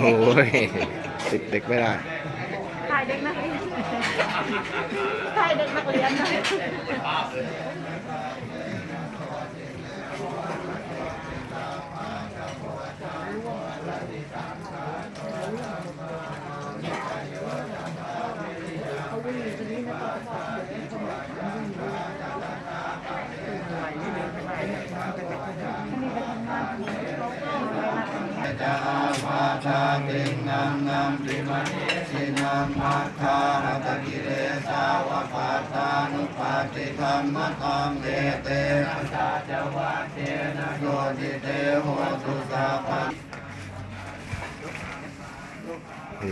โอ้ยติดเด็กไม่ได้ถ่ายเด็กนักเรียนถ่ายเด็กนักเรียนนะ จะอาภาชาตินังนัมปิมณิสินังมัคคาหตกิเลสาวะปัตตานุปาติธรรมตังเอเตนะตาจวะเทนะโยติเตโหตุสาปะ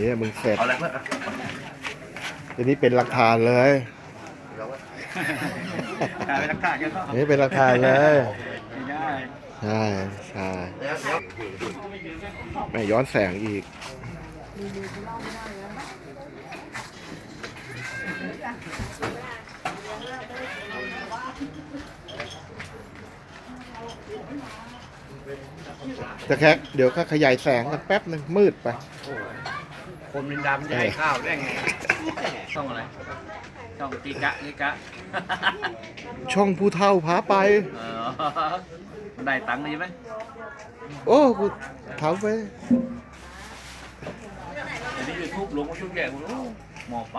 นี่มึงเสร็จเอาอะไรเพื่อนทีนี้เป็นหลักฐานเลยกลายเป็นนักข่าเยอะก็นี่เป็นหลักฐานเลยไม่ได้ใช่ใช่เดี๋ยวเดี๋ยวไม่ย้อนแสงอีก จะแค่เดี๋ยวก็ขยายแสงกันแป๊บหนึ่งมืดไปคนเป็นดำจะให้ข้าวได้ไงช่องอะไรช่องตีกะตีกะช่องผู้เท่าพาไปเออมันได้ตังค์ดีไหมโอ้กูเท้าไปเดี๋ยวนี้ยูทูบลงมาช่วยแกกูโอ้หมอป